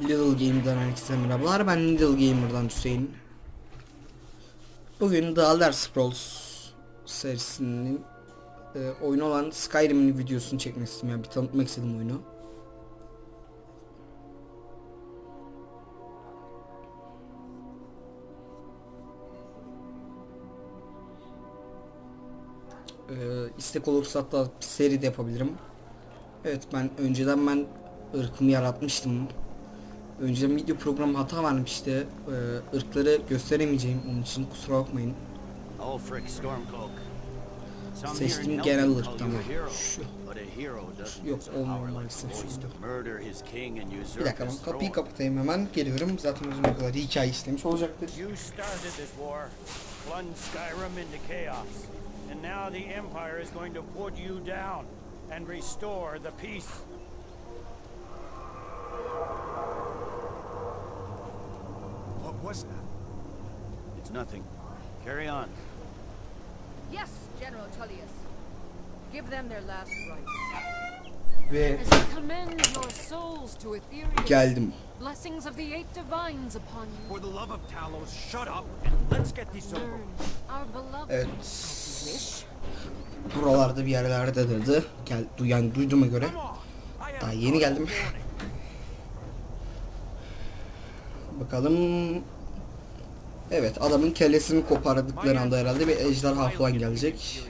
Little Gamer'dan herkese merhabalar. Ben Little Gamer'dan Hüseyin. Bugün The Elder Scrolls serisinin e, oyunu olan Skyrim'in videosunu çekmek istedim. Yani bir tanıtmak istedim oyunu. E, istek olursa hatta bir seri de yapabilirim. Evet ben önceden ben ırkımı yaratmıştım. Önceden video programı hata vermişti. Ee, ırkları gösteremeyeceğim onun için kusura bakmayın. Seçtiğim genel ırk tamam. Şu. Yok, olmuyor maalesef Bir dakika ben kapıyı kapatayım hemen geliyorum. Zaten uzun kadar hikaye istemiş olacaktır. And now the Empire is going to put you down and restore the peace. Was that? It's nothing. Carry on. Yes, General Tullius. Give them their last rites. Ve As I commend your souls to Ethereus, geldim. blessings of the eight divines upon you. For the love of Talos, shut up and let's get this over. Learn our beloved Evet. wish. Buralarda bir yerlerde dedi. Gel, du yani duyduğuma göre. Daha yeni geldim. Bakalım. Evet adamın kellesini kopardıkları anda herhalde bir ejderha falan gelecek.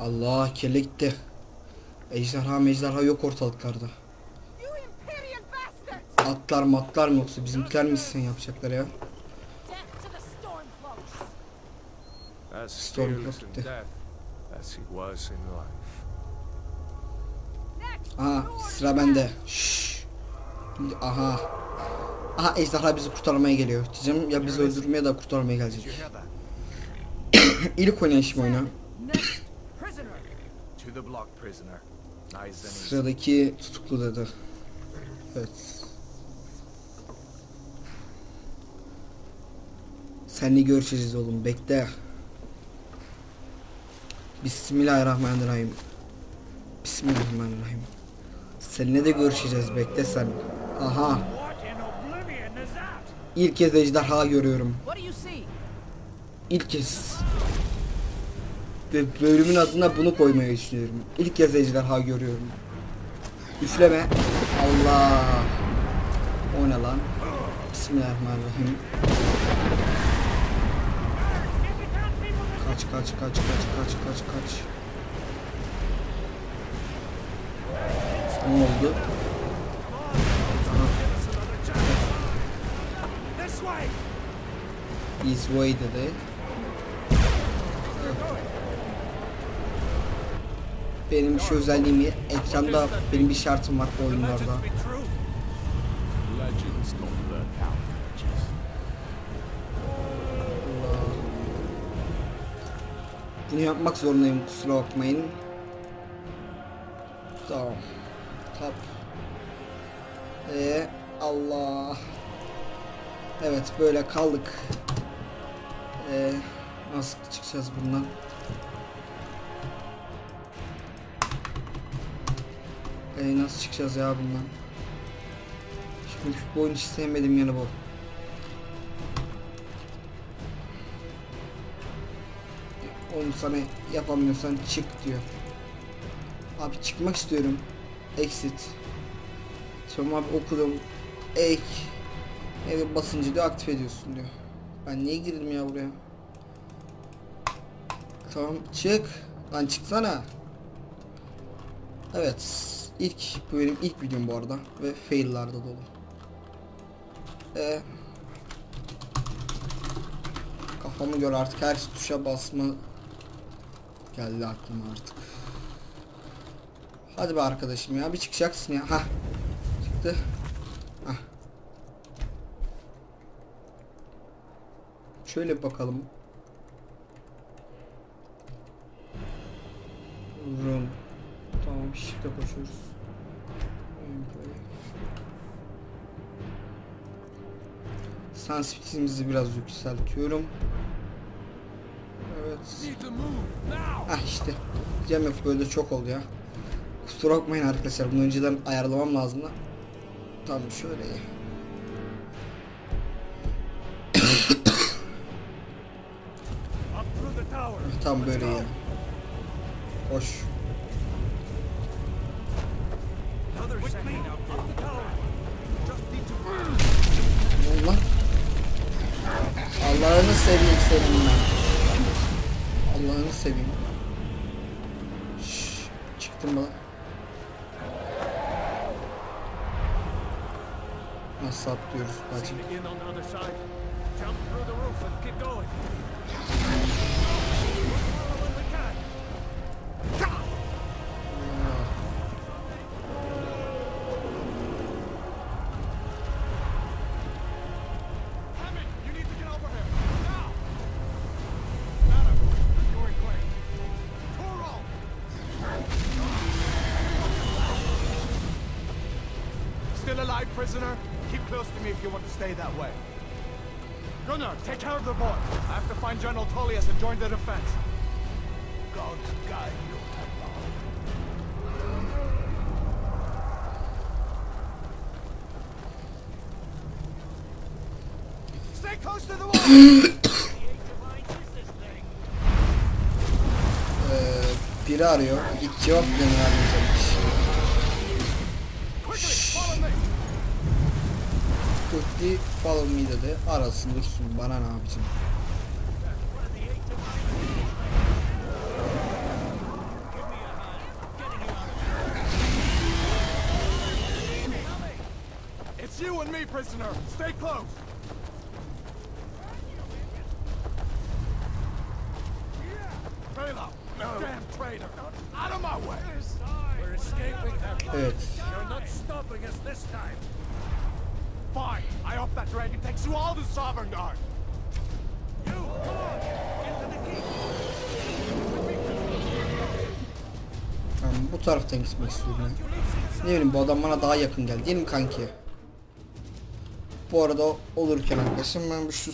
Allah kelle gitti. Ejderha mejderha yok ortalıklarda. Atlar matlar mı yoksa bizimkiler mi isyan yapacaklar ya? Death to the Stormcloaks! As Storm fearless in Cloak gitti. death as he was in life. Next! Aha sıra bende. Şşş. Aha. Aha ejderha bizi kurtarmaya geliyor. Diyeceğim ya bizi öldürmeye de kurtarmaya gelecek. İlk oynayışım ears. Sıradaki tutuklu dedi. Evet. Seninle görüşeceğiz oğlum bekle. Bismillahirrahmanirrahim. Bismillahirrahmanirrahim. Seninle de görüşeceğiz bekle sen. Aha ilk kez ejderha görüyorum. İlk kez. Ve bölümün adına bunu koymaya düşünüyorum. İlk kez ejderha görüyorum. Üfleme. Allah. O ne lan? Bismillahirrahmanirrahim. Kaç kaç kaç kaç kaç kaç kaç. Ne oldu? This way! Dedi. Benim şu özelliğimi ekranda benim bir şartım var bu oyunlarda. Bunu yapmak zorundayım kusura bakmayın. Tamam. Tap. Ee, Allah. Evet böyle kaldık. Ee, nasıl çıkacağız bundan? Ee, nasıl çıkacağız ya bundan? Şimdi bu oyunu hiç sevmedim yani bu. Onu sana yapamıyorsan çık diyor. Abi çıkmak istiyorum. Exit. Tamam abi okudum. Ek. Evet basıncı diyor aktif ediyorsun diyor. Ben niye girdim ya buraya? Tamam çık. Lan çıksana. Evet. ilk bu benim ilk videom bu arada ve fail'larda dolu. Ee, kafamı gör artık her tuşa basma geldi aklıma artık. Hadi be arkadaşım ya bir çıkacaksın ya. Ha. Çıktı. Şöyle bakalım. Room. Tamam shift'e koşuyoruz. Gameplay. Sensitivitemizi biraz yükseltiyorum. Evet. Ah işte. Diyeceğim yok böyle çok oldu ya. Kusura bakmayın arkadaşlar. Bunu önceden ayarlamam lazım da. Tamam şöyle. To Ne oldu lan? Allah'ını seveyim senin ben. Allah'ını seveyim. Şşş, çıktım bak. Nasıl atlıyoruz bacım? Tullius and join the defense. God's guide you. Stay close to the wall! Ee, biri arıyor. Git. Quickly, follow me! Quickly follow me dedi. Arasın dursun. Bana ne yapacağım? Prisoner. Stay close. Bela, damn traitor. Out of my way. We're escaping them. Evet. You're not stopping us this time. Fine. I hope that dragon takes you all to Sovereign Guard. You, come on. Into the keep. Tamam bu taraftan gitmek istiyorum. Ne bileyim bu adam bana daha yakın geldi değil mi kanki? Bu arada olurken arkadaşım ben bu şu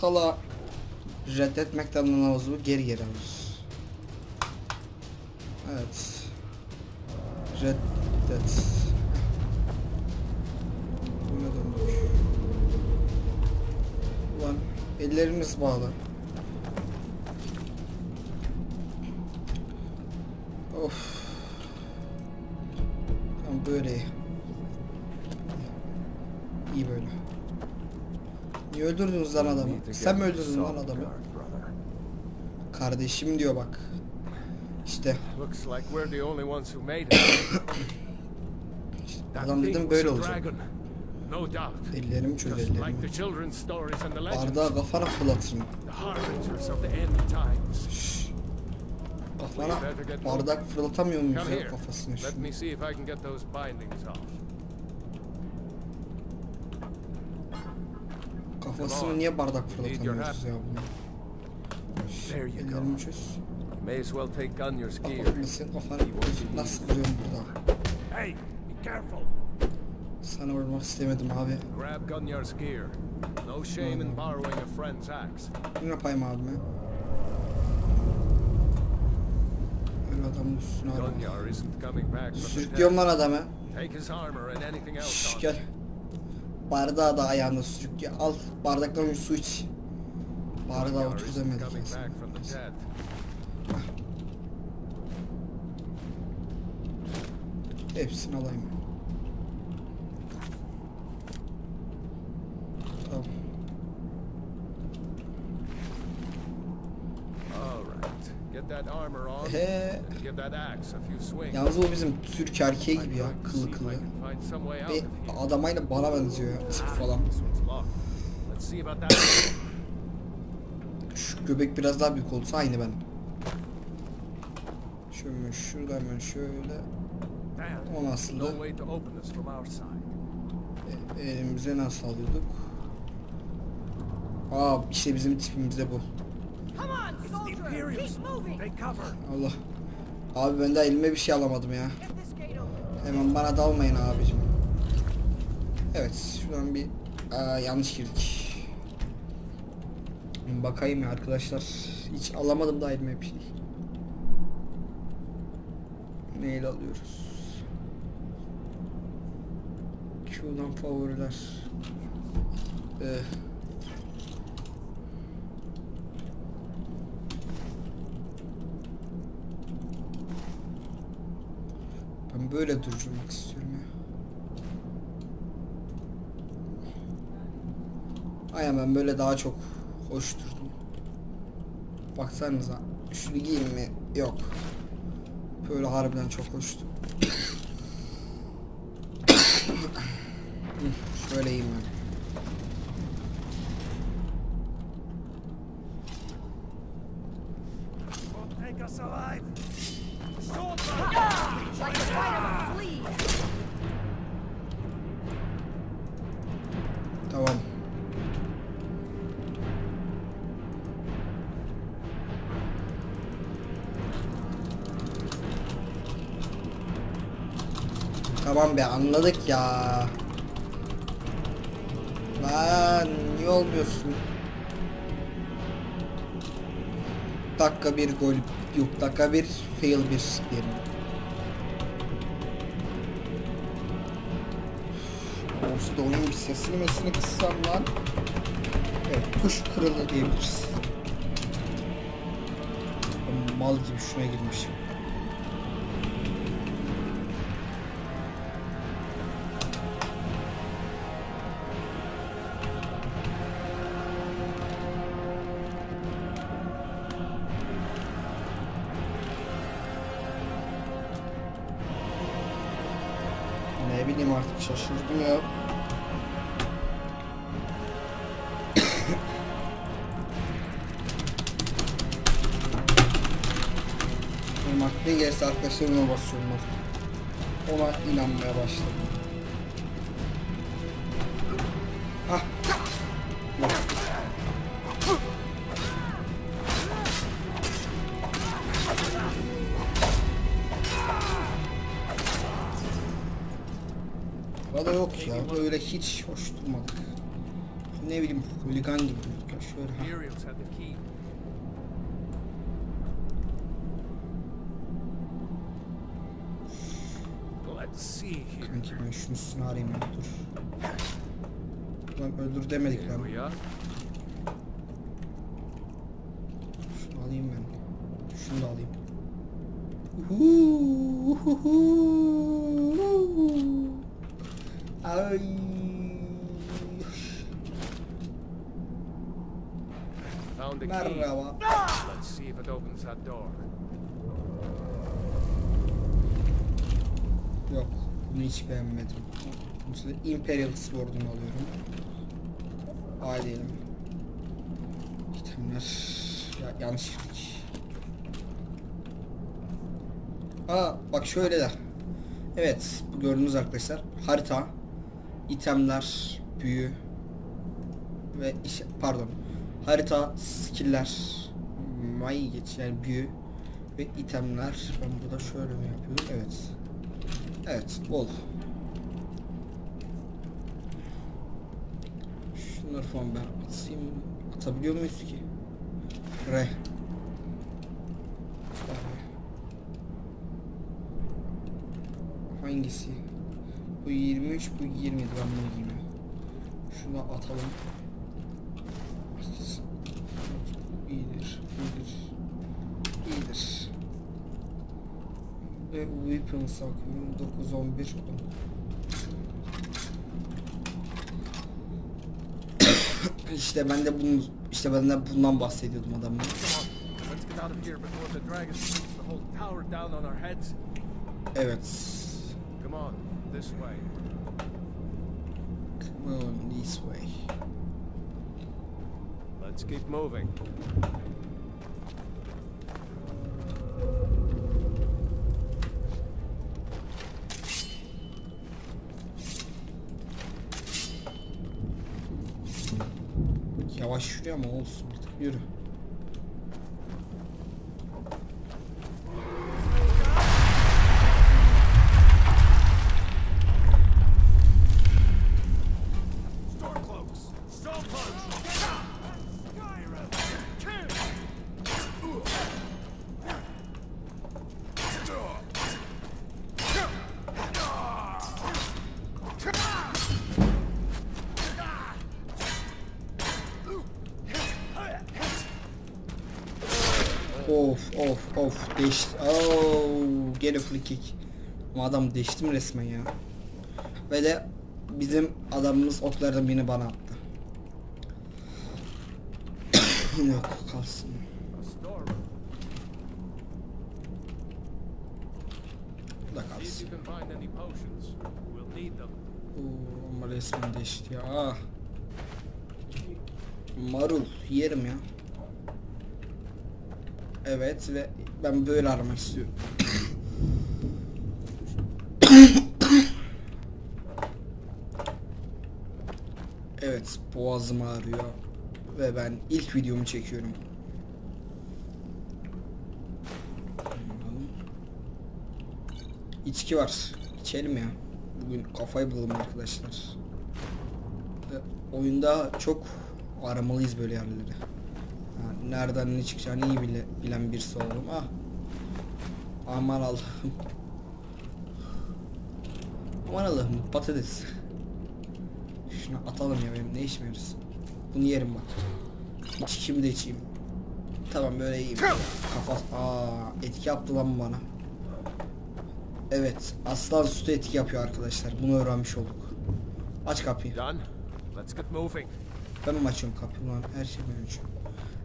hala reddetmekten namazımı geri geri alırız. Evet. Reddet. Buna döndük. Ulan ellerimiz bağlı. Of. Tamam böyle iyi. Böyle. Niye öldürdünüz lan adamı? Sen mi öldürdün lan adamı? Kardeşim diyor bak. İşte adam dedim böyle olacak. Ellerimi çöz ellerimi. Bardağı kafana fırlatırım. Kafana bardak fırlatamıyor muyuz ya kafasını Let Kafasını niye bardak your fırlatamıyoruz ya bunu? Ellerimi çöz. May as well take Gunyor's gear. Kafasını kafanı nasıl kırıyorum burada? Hey, be careful. Sana vurmak istemedim abi. Grab Gunyor's gear. No shame in borrowing a friend's axe. Ne yapayım abime? Öyle adamın üstüne araba. Gunyar isn't coming back from the Sürüklüyorum lan adamı. Take his armor and anything else on gel. Bardağı da ayağına sürüklüyor. Al bardaktan su iç. Bardağı Gunyar otur isn't demedik coming aslında. back from the dead. Hepsini alayım. Tamam. He. Yalnız o bizim Türk erkeği gibi ya. Kıllı kıllı. Of here. adamayla bana benziyor. Tip falan. This one's locked. Let's see about that. Şu göbek biraz daha büyük olsa aynı ben. Şöyle şurada hemen şöyle. O nasıldı? E, elimize nasıl alıyorduk? Aa işte bizim tipimizde bu. Allah. Abi ben de elime bir şey alamadım ya. Hemen bana dalmayın abicim. Evet şuradan bir Aa, yanlış girdik. Bakayım ya arkadaşlar. Hiç alamadım da elime bir şey. Neyle alıyoruz? Q'dan favoriler. Eh. Böyle durdurmak istiyorum ya. Aynen ben böyle daha çok hoş durdum. Baksanıza. Şunu giyeyim mi? Yok. Böyle harbiden çok hoştu. Şöyle iyiyim ben. Tamam be anladık ya. Lan niye olmuyorsun? Dakika bir gol yok dakika bir fail bir bir. Olsun da oyun bir sesini mesini kıssam lan. Evet kuş kırıldı diyebiliriz. Mal gibi şuna girmişim. Ne bileyim artık şaşırdım ya. Benim aklıma gelirse arkadaşlarıma basıyorum artık. Ona inanmaya başladım. Hiç hoş durmadık. Ne bileyim holigan gibi durduk ya şöyle ha. Kanki ben şunun üstüne arayayım ya dur. Lan öldür demedik lan. Şunu alayım ben. Şunu da alayım. Uhu, uhuhu. Ay. Merhaba. Let's see if it opens that door. Yok. Bunu hiç beğenmedim. Bunun üstüne Imperial Sword'unu alıyorum. Haydi. İtemler. Ya, yanlış girdik. Aa bak şöyle de. Evet bu gördüğünüz arkadaşlar harita, itemler, büyü ve iş, pardon harita, skill'ler, may geç yani büyü ve itemler. Ben burada şöyle mi yapıyorum? Evet. Evet, ol. Şunları falan ben atayım. Atabiliyor muyuz ki? Re. Hangisi? Bu 23, bu 20 ben bunu giymiyorum. Şunu atalım. Bu iyidir, iyidir. İyidir. Bakıyorum 9 11 10. işte ben de bunu işte ben de bundan bahsediyordum heads. Evet. Come on, this way. Come on this way. Let's keep moving. Vamos substituir of of değişti. Oo, gene free kick. Ama adam değiştim resmen ya. Ve de bizim adamımız oklardan birini bana attı. Yok kalsın. Bu da kalsın. Oo, ama resmen değişti ya. Ah. Marul yerim ya. Evet ve ben böyle aramak istiyorum. evet boğazım ağrıyor ve ben ilk videomu çekiyorum. İçki var. İçelim ya. Bugün kafayı bulalım arkadaşlar. Ve oyunda çok aramalıyız böyle yerleri. Nereden ne çıkacağını iyi bile, bilen birisi olalım. Ah. Aman Allah'ım. Aman Allah'ım patates. Şunu atalım ya benim ne işime yarasın. Bunu yerim bak. İçkimi de içeyim. Tamam böyle iyiyim. Kafa... Aa, etki yaptı lan bana. Evet, aslan sütü etki yapıyor arkadaşlar. Bunu öğrenmiş olduk. Aç kapıyı. Done? Let's get moving. Ben mi açıyorum kapıyı lan? Her şey ben açıyorum.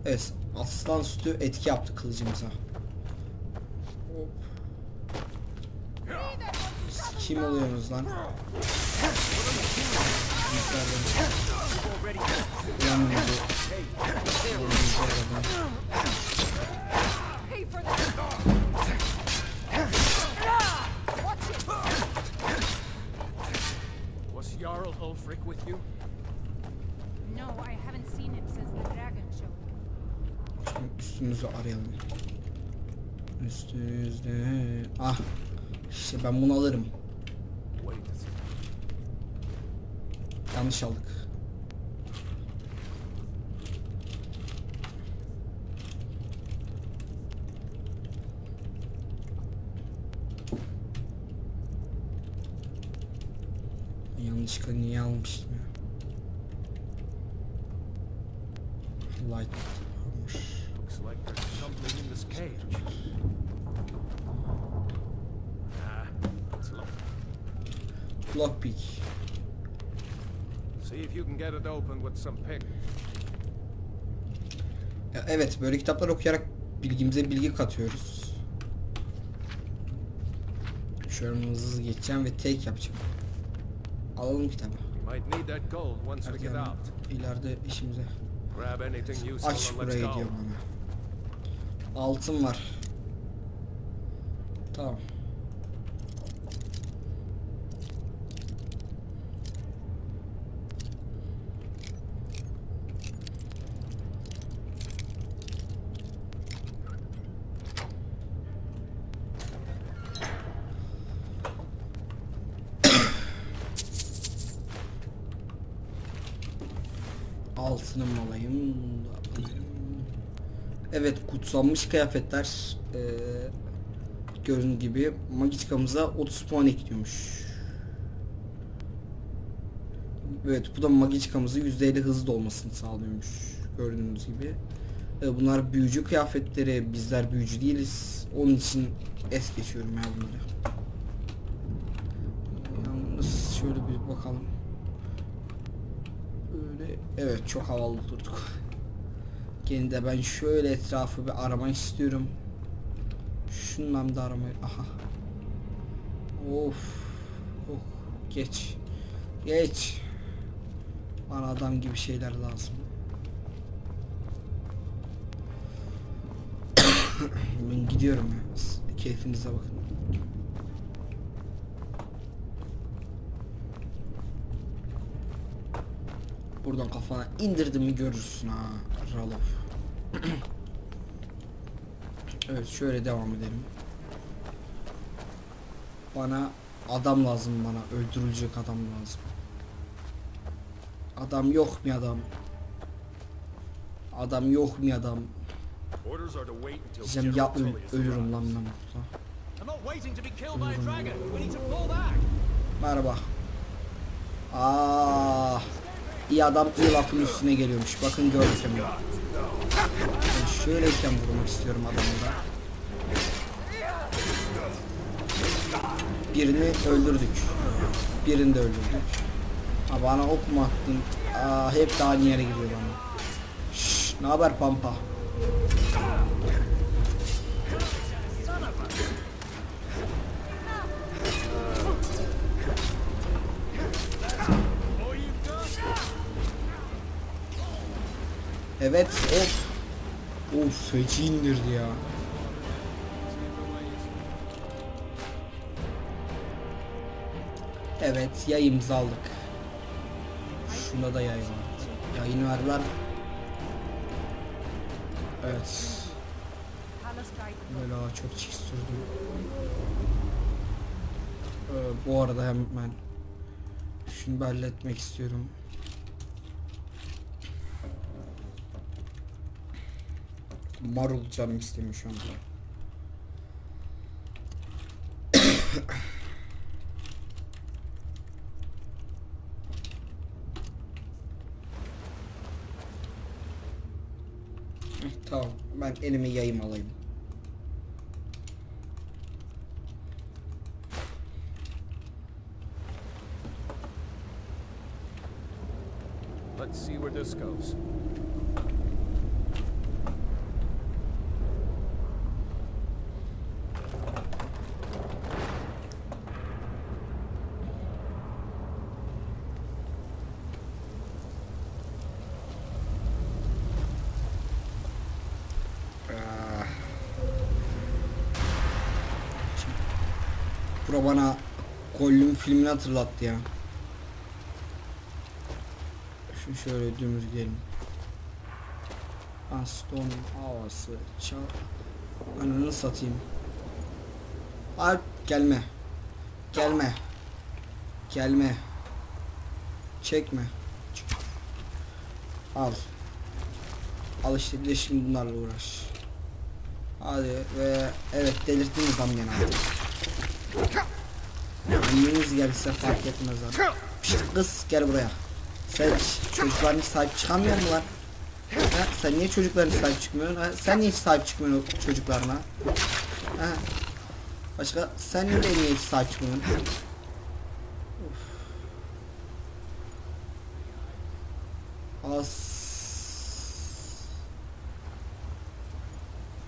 Evet, aslan sütü etki yaptı kılıcımıza. Hop. Kim oluyorsunuz lan? İt! Was Jarl Ulfric with you? No, I haven't seen him since the üstümüzü arayalım. Üstünüzde. Ah. İşte ben bunu alırım. Yanlış aldık. Yanlışlıkla niye almıştım ya? Light olmuş. Looks like there's something in this cage. Ah, it's locked. Lockpick. See if you can get it open with some pick. Ya evet böyle kitaplar okuyarak bilgimize bilgi katıyoruz. Şöyle hızlı hızlı geçeceğim ve take yapacağım. Alalım kitabı. Erken ileride işimize. Aç burayı diyor bana. Altın var. Tamam. Altınım alayım. Kutsanmış kıyafetler eee gördüğünüz gibi Magickamıza 30 puan ekliyormuş. Evet bu da Magickamızı %50 hızlı olmasını sağlıyormuş gördüğünüz gibi. E, bunlar büyücü kıyafetleri bizler büyücü değiliz. Onun için es geçiyorum ya bunları. Yalnız şöyle bir bakalım. Böyle evet çok havalı durduk. Gene de ben şöyle etrafı bir aramak istiyorum. Şundan da aramayı aha. Of. Oh, geç. Geç. Bana adam gibi şeyler lazım. ben gidiyorum ya. Keyfinize bakın. Buradan kafana indirdim mi görürsün ha Ralof. evet şöyle devam edelim. Bana adam lazım bana öldürülecek adam lazım. Adam yok mu adam? Adam yok mu adam? Diyeceğim ya öl- ölürüm lan ben burada. Merhaba. Aa, iyi adam iyi lafın üstüne geliyormuş. Bakın görsem. Yani şöyleyken vurmak istiyorum adamı da. Birini öldürdük. Birini de öldürdük. Ha bana ok mu attın? Aa, hep de aynı yere gidiyor bana. Şşş, ne haber pampa? Evet, of. Of, feci indirdi ya. Evet, yayımızı aldık. Şunda da yay var. Yayını ver lan. Evet. Böyle çok çekiştirdim. Ee, bu arada hemen şunu halletmek istiyorum. Marul canım istemiyor şu anda. Eh, tamam ben elime yayım alayım. Let's see where this goes. Bura bana Gollum filmini hatırlattı ya. Şu şöyle dümdüz gidelim. Aston havası çal. Ananı satayım. Alp gelme. Gelme. Gelme. Çekme. Al. Al işte bir de şimdi bunlarla uğraş. Hadi ve evet delirttiniz lan beni artık. Hanginiz gelse fark etmez abi. Pişt kız gel buraya. Sen çocuklarına sahip çıkamıyor mu lan? Ha, sen niye çocuklarına sahip çıkmıyorsun? Ha, sen niye hiç sahip çıkmıyorsun çocuklarına? Ha, başka sen de niye hiç sahip çıkmıyorsun? As.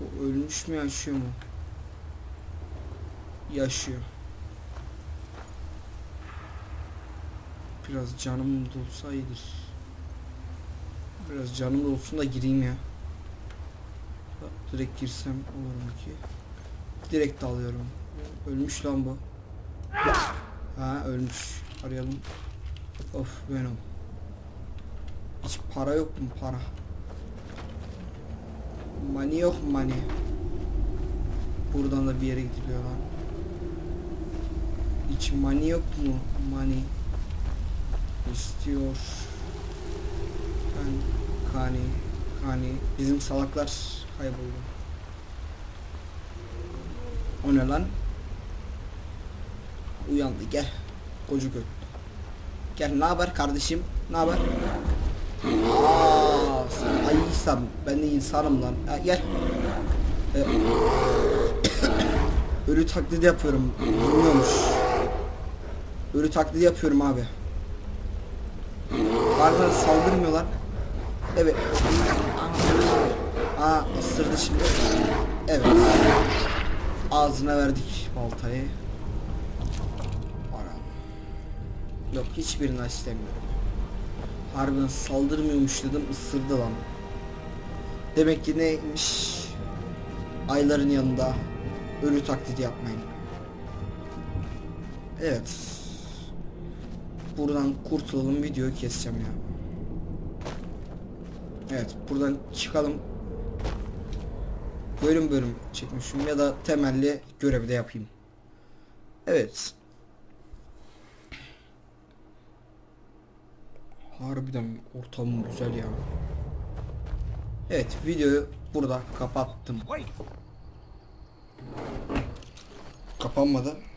Bu ölmüş mü yaşıyor mu? Yaşıyor. Biraz canım dolsa. Biraz canım dolsun da gireyim ya. Direkt girsem olur mu ki? Direkt alıyorum. Ölmüş lan bu. Ha ölmüş. Arayalım. Of Venom. Hiç para yok mu para? Money yok money. Buradan da bir yere gidiliyor lan. Hiç money yok mu? Money. İstiyor. Ben Kani Kani bizim salaklar kayboldu. O ne lan? Uyandı gel. Koca göt. Gel ne haber kardeşim? Ne haber? Aa, sen ayıysan ben de insanım lan. Ha, gel. Ee, ölü taklidi yapıyorum. Bilmiyormuş. Ölü taklidi yapıyorum abi. Bana saldırmıyorlar. Evet. Aa ısırdı şimdi. Evet. Ağzına verdik baltayı. Aram. Yok hiçbirini istemiyorum. Harbiden saldırmıyormuş dedim ısırdı lan. Demek ki neymiş? Ayların yanında ölü taklidi yapmayın. Evet. Buradan kurtulalım videoyu keseceğim ya. Evet buradan çıkalım. Bölüm bölüm çekmişim ya da temelli görevi de yapayım. Evet. Harbiden ortamım güzel ya. Evet videoyu burada kapattım. Kapanmadı.